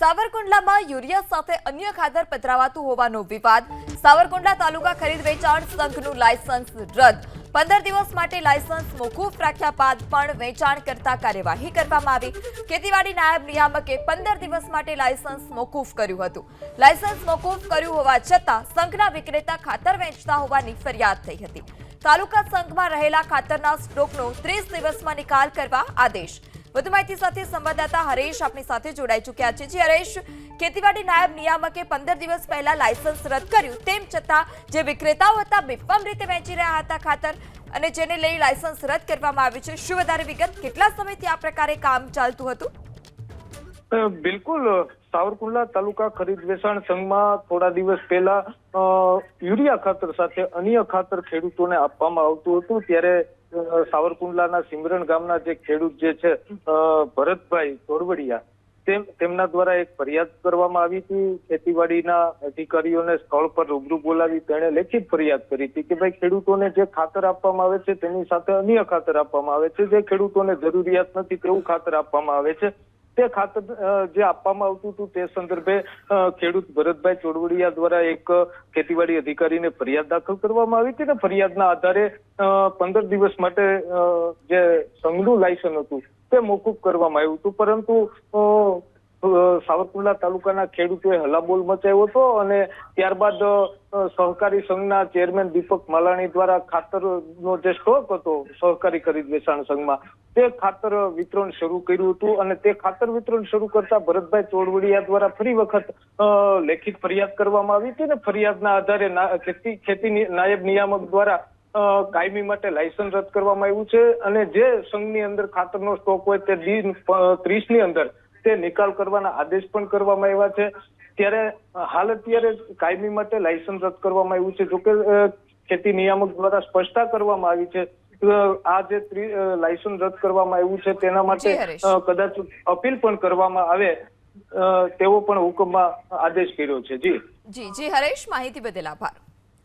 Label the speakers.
Speaker 1: સાવરકુંડલામાં urea સાથે અન્ય ખાતર પધરાવાતું હોવાનો વિવાદ. સાવરકુંડલા તાલુકા ખરીદ વેચાણ સંઘનું લાયસન્સ રદ. પંદર દિવસ માટે લાયસન્સ મોકૂફ રાખ્યા બાદ પણ વેચાણ કરતા કાર્યવાહી કરવામાં આવી. ખેતીવાડી નાયબ નિયામકે પંદર દિવસ માટે લાયસન્સ મોકૂફ કર્યું હતું. લાયસન્સ મોકૂફ કર્યું હોવા છતાં સંઘના વિક્રેતા ખાતર વેચતા હોવાની ફરિયાદ થઈ હતી. તાલુકા સંઘમાં રહેલા ખાતરના સ્ટોકનો ત્રીસ દિવસમાં નિકાલ કરવા આદેશ. વધુ માહિતી સાથે સંવાદદાતા હરેશ આપણી સાથે જોડાઈ ચૂક્યા છે. જી હરેશ, ખેતીવાડી નાયબ નિયામકે પંદર દિવસ પહેલા લાયસન્સ રદ કર્યું. તેમ છતાં જે વિક્રેતાઓ હતા બેફામ રીતે વેચી રહ્યા હતા ખાતર અને જેને લઈ લાયસન્સ રદ કરવામાં આવ્યું છે. શું વધારે વિગત? કેટલા સમયથી આ પ્રકારે કામ ચાલતું હતું?
Speaker 2: બિલકુલ. સાવરકુંડલા તાલુકા ખરીદ વેચાણ સંઘમાં થોડા દિવસ પહેલા યુરિયા ખાતર સાથે અન્ય ખાતર ખેડૂતોને આપવામાં આવતું હતું. ત્યારે સાવરકુંડલાના સિમરણ ગામના જે ખેડૂત જે છે ભરતભાઈ તોરવડિયા, તેમ, તેમના દ્વારા એક ફરિયાદ કરવામાં આવી હતી. ખેતીવાડીના અધિકારીઓને સ્થળ પર રૂબરૂ બોલાવી તેણે લેખિત ફરિયાદ કરી હતી કે ભાઈ, ખેડૂતોને જે ખાતર આપવામાં આવે છે, તેની સાથે અન્ય ખાતર આપવામાં આવે છે. જે ખેડૂતોને જરૂરિયાત નથી, તેવું ખાતર આપવામાં આવે છે. તે ખાતર જે આપવામાં આવતું હતું તે સંદર્ભે ખેડૂત ભરતભાઈ ચોડવડિયા દ્વારા એક ખેતીવાડી અધિકારીને ફરિયાદ દાખલ કરવામાં આવી હતી અને ફરિયાદના આધારે પંદર દિવસ માટે જે સંઘનું લાયસન્સ હતું તે મોકૂફ કરવામાં આવ્યું હતું. પરંતુ સાવરકુંડલા તાલુકાના ખેડૂતોએ હલ્લાબોલ મચાવ્યો હતો અને ત્યારબાદ સહકારી સંઘના ચેરમેન દીપક માલાણી દ્વારા ખાતરનો જે સ્ટોક હતો, સહકારી ખરીદ વેચાણ સંઘમાં, તે ખાતર વિતરણ શરૂ કર્યું હતું અને તે ખાતર વિતરણ શરૂ કરતા ભરતભાઈ ચોડવડિયા દ્વારા ફરી વખત લેખિત ફરિયાદ કરવામાં આવી હતી ને ફરિયાદના આધારે ખેતી ખેતી નાયબ નિયામક દ્વારા કાયમી માટે લાયસન્સ રદ કરવામાં આવ્યું છે અને જે સંઘની અંદર ખાતરનો સ્ટોક હોય તે ત્રીસની અંદર તે નિકાલ કરવાના આદેશ પણ કરવામાં આવ્યા છે. ત્યારે હાલ અત્યારે કાયમી માટે લાયસન્સ રદ કરવામાં આવ્યું છે. જોકે ખેતી નિયામક દ્વારા સ્પષ્ટતા કરવામાં આવી છે આ જે લાયસન્સ રદ કરવામાં આવ્યું છે તેના માટે કદાચ અપીલ પણ કરવામાં આવે તેવો પણ હુકમમાં આદેશ કર્યો છે. જી.
Speaker 1: જી જી હરેશ માહિતી બદલ આભાર.